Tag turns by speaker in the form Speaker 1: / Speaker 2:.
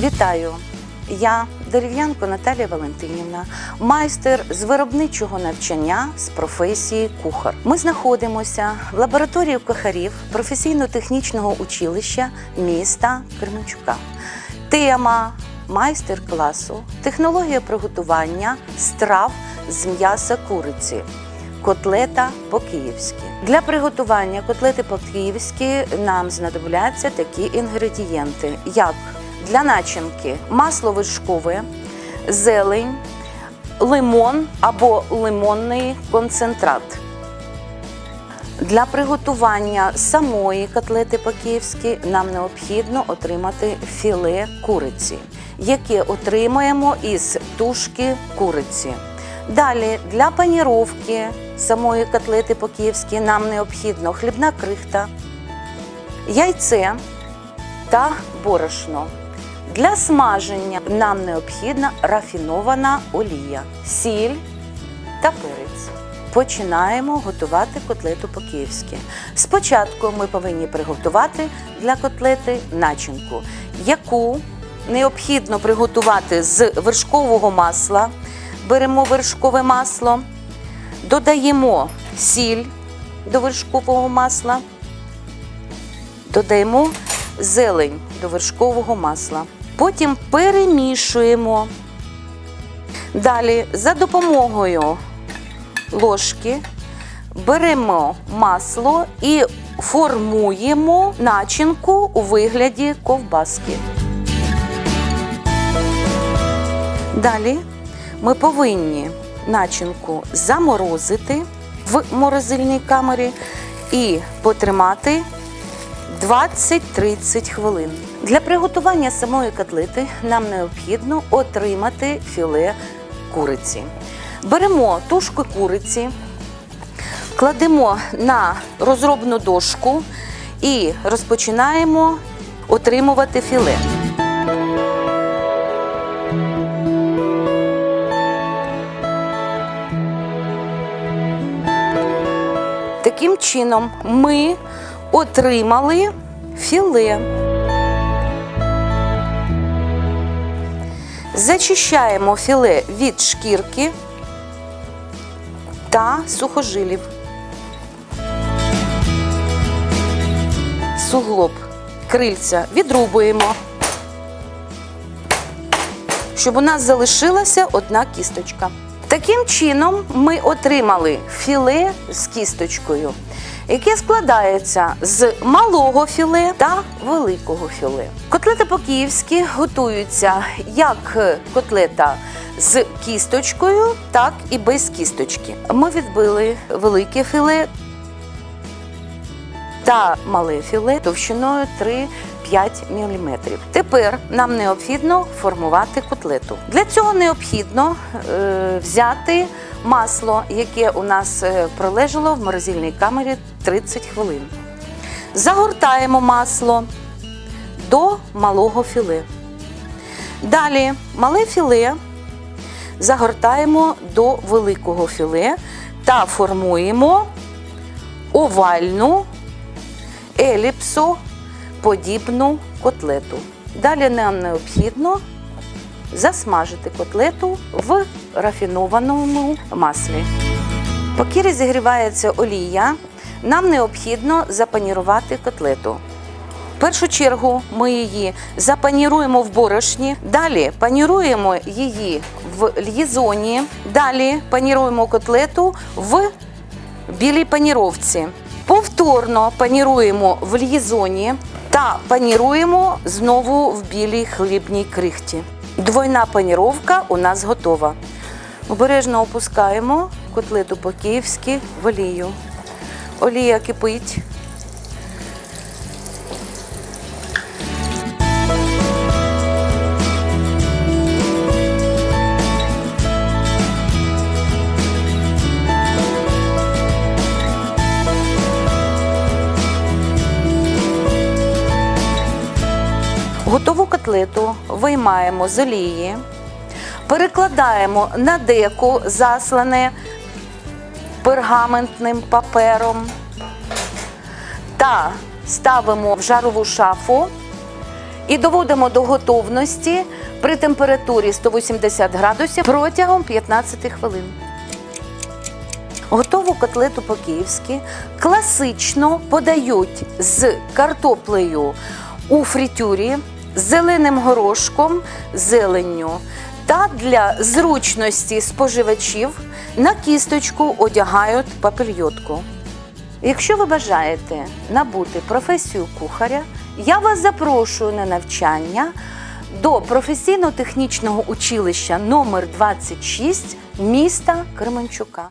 Speaker 1: Вітаю! Я дерев'янко Наталія Валентинівна, майстер з виробничого навчання з професії кухар. Ми знаходимося в лабораторії кухарів професійно-технічного училища міста Кременчука. Тема майстер-класу технологія приготування страв з м'яса куриці. Котлета по-київськи. Для приготування котлети по-київськи нам знадобляться такі інгредієнти, як для начинки масло вершкове, зелень, лимон або лимонний концентрат. Для приготування самої котлети по-київськи нам необхідно отримати філе куриці, яке отримаємо із тушки куриці. Далі для паніровки самої котлети по-київськи нам необхідно хлібна крихта, яйце та борошно. Для смаження нам необхідна рафінована олія, сіль та перець. Починаємо готувати котлету по-київськи. Спочатку ми повинні приготувати для котлети начинку, яку необхідно приготувати з вершкового масла. Беремо вершкове масло, додаємо сіль до вершкового масла, додаємо зелень до вершкового масла. Потім перемішуємо. Далі за допомогою ложки беремо масло і формуємо начинку у вигляді ковбаски. Далі ми повинні начинку заморозити в морозильній камері і потримати 20-30 хвилин. Для приготування самої котлети нам необхідно отримати філе куриці. Беремо тушку куриці, кладемо на розробну дошку і розпочинаємо отримувати філе. Таким чином ми отримали філе. Зачищаємо філе від шкірки та сухожилів. Суглоб крильця відрубуємо, щоб у нас залишилася одна кісточка. Таким чином ми отримали філе з кісточкою, яке складається з малого філе та великого філе. Котлета по-київськи готуються як котлета з кісточкою, так і без кісточки. Ми відбили велике філе та мале філе товщиною 3-5 мм. Тепер нам необхідно формувати котлету. Для цього необхідно е, взяти масло, яке у нас е, пролежало в морозильній камері 30 хвилин. Загортаємо масло до малого філе. Далі мале філе загортаємо до великого філе та формуємо овальну еліпсо подібну котлету. Далі нам необхідно засмажити котлету в рафінованому маслі. Поки розігрівається олія, нам необхідно запанірувати котлету. В першу чергу ми її запаніруємо в борошні, далі паніруємо її в л'їзоні, далі паніруємо котлету в білій паніровці. Повторно паніруємо в л'їзоні та паніруємо знову в білій хлібній крихті. Двойна паніровка у нас готова. Обережно опускаємо котлету по-київськи в олію. Олія кипить. Готову котлету виймаємо з олії, перекладаємо на деко, заслане пергаментним папером та ставимо в жарову шафу і доводимо до готовності при температурі 180 градусів протягом 15 хвилин. Готову котлету по-київськи класично подають з картоплею у фритюрі, зеленим горошком, зеленню. Та для зручності споживачів на кісточку одягають папільйотку. Якщо ви бажаєте набути професію кухаря, я вас запрошую на навчання до професійно-технічного училища номер 26 міста Кременчука.